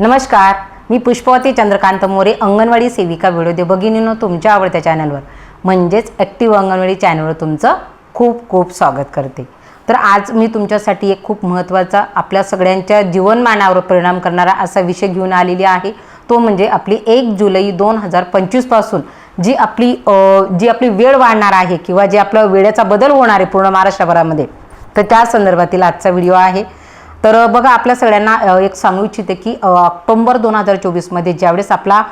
नमस्कार मी पुष्पवती चंद्रकांत मोरे अंगणवाडी सेविका व्हिडिओ भगिनीनो तुमच्या आवडत्या चॅनलवर. म्हणजेच ॲक्टिव्ह अंगणवाडी चॅनलवर तुमचं खूप खूप स्वागत करते. तर आज मी तुमच्यासाठी एक खूप महत्त्वाचा आपल्या सगळ्यांच्या जीवनमानावर परिणाम करणारा असा विषय घेऊन आलेली आहे. तो म्हणजे आपली एक जुलै दोन हजार पंचवीसपासून जी आपली जी आपली वेळ वाढणार आहे किंवा जे आपलं वेळेचा बदल होणार आहे पूर्ण महाराष्ट्रभरामध्ये. तर त्या संदर्भातील आजचा व्हिडिओ आहे. तर बघा आपल्या सगळ्यांना एक सांगू इच्छिते की ऑक्टोंबर दोन हजार चोवीसमध्ये ज्यावेळेस आपला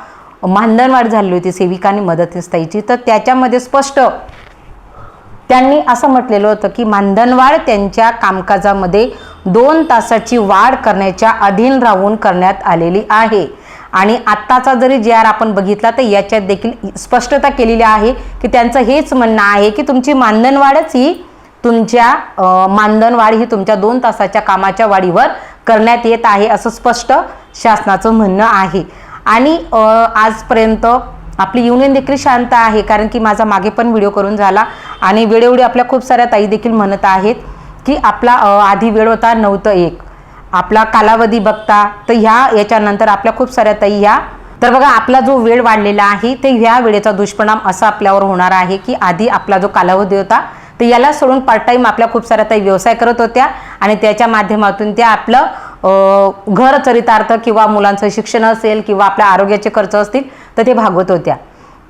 मानधनवाढ झाली होती सेविका आणि मदतनीस तर त्याच्यामध्ये स्पष्ट त्यांनी असं म्हटलेलं होतं की मानधनवाढ त्यांच्या कामकाजामध्ये दोन तासाची वाढ करण्याच्या अधीन राहून करण्यात आलेली आहे. आणि आत्ताचा जरी जे आर आपण बघितला तर याच्यात देखील स्पष्टता केलेली आहे की त्यांचं हेच म्हणणं आहे की तुमची मानधनवाढच ही तुमच्या मानधन वाढ ही तुमच्या दोन तासाच्या कामाच्या वाढीवर करण्यात येत आहे असं स्पष्ट शासनाचं म्हणणं आहे. आणि आजपर्यंत आपली युनियन देखील शांत आहे कारण की माझा मागे पण व्हिडिओ करून झाला. आणि वेळोवेळी आपल्या खूप साऱ्या ताई देखील म्हणत आहेत की आपला आधी वेळ होता नऊ तर एक. आपला कालावधी बघता तर ह्या याच्यानंतर आपल्या खूप साऱ्या ताई ह्या तर बघा आपला जो वेळ वाढलेला आहे ते ह्या वेळेचा दुष्परिणाम असा आपल्यावर होणार आहे की आधी आपला जो कालावधी होता तर याला सोडून पार्ट टाईम आपल्या खूप साऱ्या ताई व्यवसाय करत होत्या आणि त्याच्या माध्यमातून त्या आपलं घर चरितार्थ किंवा मुलांचं शिक्षण असेल किंवा आपल्या आरोग्याचे खर्च असतील तर ते भागवत होत्या.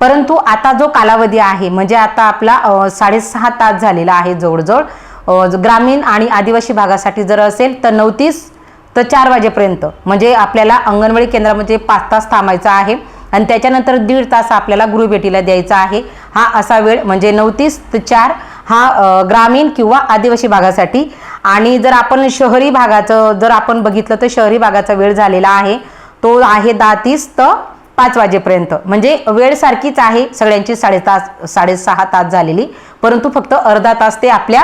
परंतु आता जो कालावधी आहे म्हणजे आता आपला साडेसहा तास झालेला आहे जवळजवळ ग्रामीण आणि आदिवासी भागासाठी जर असेल तर नऊ तीस तर चार वाजेपर्यंत म्हणजे आपल्याला अंगणवाडी केंद्रामध्ये पाच तास थांबायचा आहे आणि त्याच्यानंतर दीड तास आपल्याला गृहभेटीला द्यायचा आहे. हा असा वेळ म्हणजे नऊ तीस ते चार हा ग्रामीण किंवा आदिवासी भागासाठी. आणि जर आपण शहरी भागाचं जर आपण बघितलं तर शहरी भागाचा वेळ झालेला आहे. तो आहे दहा तीस तर पाच वाजेपर्यंत. म्हणजे वेळ सारखीच आहे. सगळ्यांची साडेतास साडेसहा तास झालेली. परंतु फक्त अर्धा तास ते आपल्या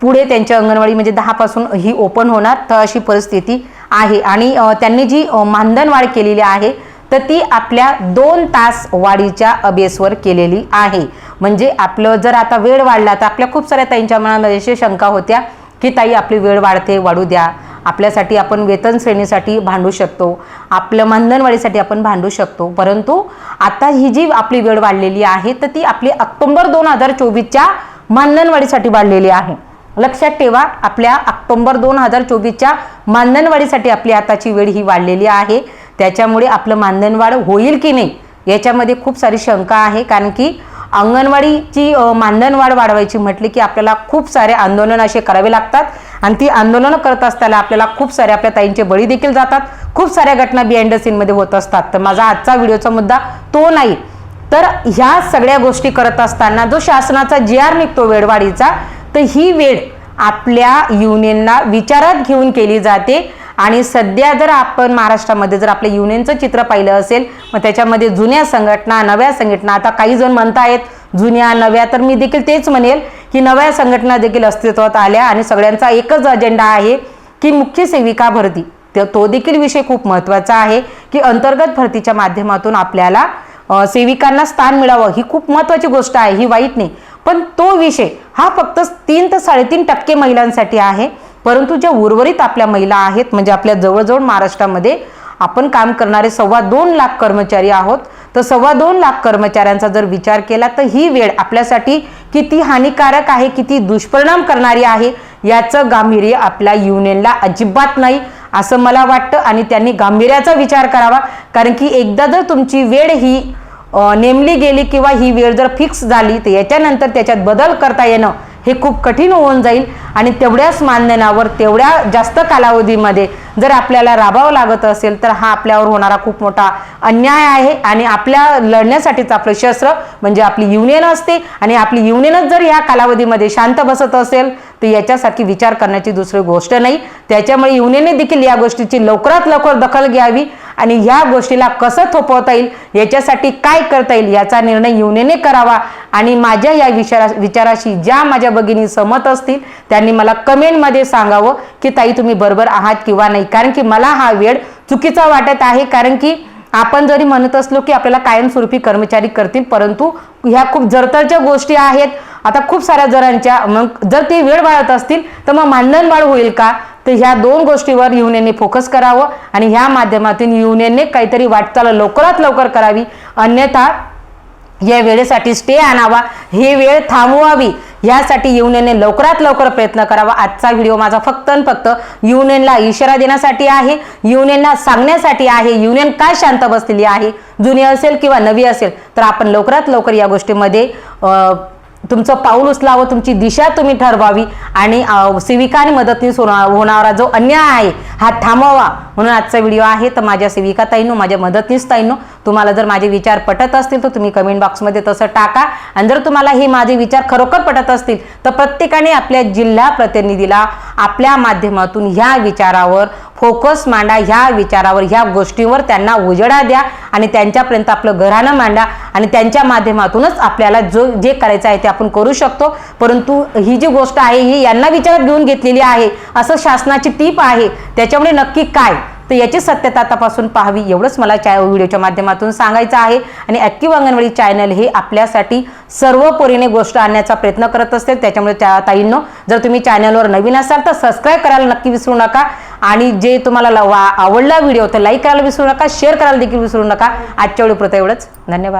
पुढे त्यांच्या अंगणवाडी म्हणजे दहापासून ही ओपन होणार. तर अशी परिस्थिती आहे. आणि त्यांनी जी मानधनवाढ मानधन वाढ केलेली आहे तर ती आपल्या दोन तास वाढीच्या अबेसवर केलेली आहे. म्हणजे आपलं जर आता वेळ वाढला तर आपल्या खूप साऱ्या ताईंच्या मनामध्ये अशी शंका होत्या की ताई आपली वेळ वाढते वाढू द्या. आपल्यासाठी आपण वेतन श्रेणीसाठी भांडू शकतो. आपलं मानधनवाढीसाठी आपण भांडू शकतो. परंतु आता ही जी आपली वेळ वाढलेली आहे तर ती आपली ऑक्टोंबर दोन हजार चोवीसच्या मानधनवाढीसाठी वाढलेली आहे. लक्षात ठेवा आपल्या ऑक्टोबर दोन हजार चोवीसच्या मानधनवाढीसाठी आपली आताची वेळ ही वाढलेली आहे. त्याच्यामुळे आपलं मानधनवाढ होईल की नाही याच्यामध्ये खूप सारी शंका आहे. कारण की अंगणवाडीची मानधनवाढ वाढवायची म्हटली की आपल्याला खूप सारे आंदोलन असे करावे लागतात. आणि ती आंदोलनं करत असताना आपल्याला खूप सारे आपल्या ताईंचे बळी देखील जातात. खूप साऱ्या घटना बिहाइंड द सीनमध्ये होत असतात. तर माझा आजचा व्हिडिओचा मुद्दा तो नाही. तर ह्या सगळ्या गोष्टी करत असताना जो शासनाचा जी आर निघतो वेडवाढीचा तर ही वेळ आपल्या युनियनला विचारात घेऊन केली जाते. आणि सध्या जर आपण महाराष्ट्रामध्ये जर आपलं युनियनचं चित्र पाहिलं असेल मग त्याच्यामध्ये जुन्या संघटना नव्या संघटना आता काही जण म्हणतायत जुन्या नव्या तर मी देखील तेच म्हणेल की नव्या संघटना देखील अस्तित्वात आल्या आणि सगळ्यांचा एकच अजेंडा आहे की मुख्य सेविका भरती. तर तो देखील विषय खूप महत्त्वाचा आहे की अंतर्गत भरतीच्या माध्यमातून आपल्याला सेविकांना स्थान मिळावं. ही खूप महत्त्वाची गोष्ट आहे ही वाईट नाही. पण तो विषय हा फक्त तीन ते साडेतीन टक्के महिलांसाठी आहे. परंतु ज्या उर्वरित आपल्या महिला आहेत म्हणजे आपल्या जवळजवळ महाराष्ट्रामध्ये आपण काम करणारे सव्वा दोन लाख कर्मचारी आहोत तर सव्वा दोन लाख कर्मचाऱ्यांचा जर विचार केला तर ही वेळ आपल्यासाठी किती हानिकारक आहे किती दुष्परिणाम करणारी आहे याचं गांभीर्य आपल्या युनियनला अजिबात नाही असं मला वाटतं. आणि त्यांनी गांभीर्याचा विचार करावा कारण की एकदा जर तुमची वेळ ही नेमली गेली किंवा ही वेळ जर फिक्स झाली तर याच्यानंतर त्याच्यात बदल करता येणं हे खूप कठीण होऊन जाईल. आणि तेवढ्याच मानधनावर तेवढ्या जास्त कालावधीमध्ये जर आपल्याला राबावं लागत असेल तर हा आपल्यावर होणारा खूप मोठा अन्याय आहे. आणि आपल्या लढण्यासाठीच आपलं शस्त्र म्हणजे आपली युनियन असते. आणि आपली युनियनच जर या कालावधीमध्ये शांत बसत असेल तर याच्यासारखी विचार करण्याची दुसरी गोष्ट नाही. त्याच्यामुळे युनियनने देखील या गोष्टीची लवकरात लवकर दखल घ्यावी. आणि ह्या गोष्टीला कसं थोपवता येईल याच्यासाठी काय करता येईल याचा निर्णय युनियनने करावा. आणि माझ्या या विचारा विचाराशी ज्या माझ्या भगिनी सहमत असतील त्यांनी मला कमेंटमध्ये सांगावं की ताई तुम्ही बरोबर आहात किंवा नाही? कारण की मला हा वेळ चुकीचा वाटत आहे. कारण की आपण जरी म्हणत असलो की आपल्याला कायमस्वरूपी कर्मचारी करतील परंतु ह्या खूप जरतरच्या गोष्टी आहेत. आता खूप साऱ्या जणांच्या मग जर ते वेळ वाढत असतील तर मग मानधन वाढ होईल का? तर ह्या दोन गोष्टीवर युनियनने फोकस करावं आणि ह्या माध्यमातून युनियनने काहीतरी वाटचाल लवकरात लवकर करावी. अन्यथा या वेळेसाठी स्टे आणावा ही वेळ थांबवावी. यासाठी युनियनने लवकरात लवकर प्रयत्न करावा. आजचा व्हिडिओ माझा फक्त आणि फक्त युनियनला इशारा देण्यासाठी आहे युनियनला सांगण्यासाठी आहे युनियन काय शांत बसलेली आहे जुनी असेल किंवा नवी असेल तर आपण लवकरात लवकर या गोष्टीमध्ये तुमचं पाऊल उचलावं तुमची दिशा तुम्ही ठरवावी आणि सेविका आणि मदतनीस होणारा जो अन्याय आहे हा थांबवा म्हणून आजचा व्हिडिओ आहे. तर माझ्या सेविका ताईनो माझ्या मदतनीस ताईनो तुम्हाला जर माझे विचार पटत असतील तर तुम्ही कमेंट बॉक्समध्ये तसं टाका. आणि जर तुम्हाला हे माझे विचार खरोखर पटत असतील तर प्रत्येकाने आपल्या जिल्हा प्रतिनिधीला आपल्या माध्यमातून ह्या विचारावर फोकस मांडा ह्या विचारावर ह्या गोष्टीवर त्यांना उजेडा द्या आणि त्यांच्यापर्यंत आपलं घराणं मांडा आणि त्यांच्या माध्यमातूनच आपल्याला जो जे करायचं आहे ते आपण करू शकतो. परंतु ही जी गोष्ट आहे ही यांना विचारात घेऊन घेतलेली आहे असं शासनाची टीप आहे त्याच्यामुळे नक्की काय? तर याची सत्यता तपासून पाहावी एवढंच मला चा व्हिडिओच्या माध्यमातून सांगायचं आहे. आणि ॲक्टिव्ह अंगणवाडी चॅनल हे आपल्यासाठी सर्वपरीने गोष्ट आणण्याचा प्रयत्न करत असते. त्याच्यामुळे त्या ताईंनो जर तुम्ही चॅनलवर नवीन असाल तर सबस्क्राईब करायला नक्की विसरू नका. आणि जे तुम्हाला आवडला व्हिडिओ तर लाईक करायला विसरू नका शेअर करायला देखील विसरू नका. आजच्या व्हिडिओ एवढंच. धन्यवाद.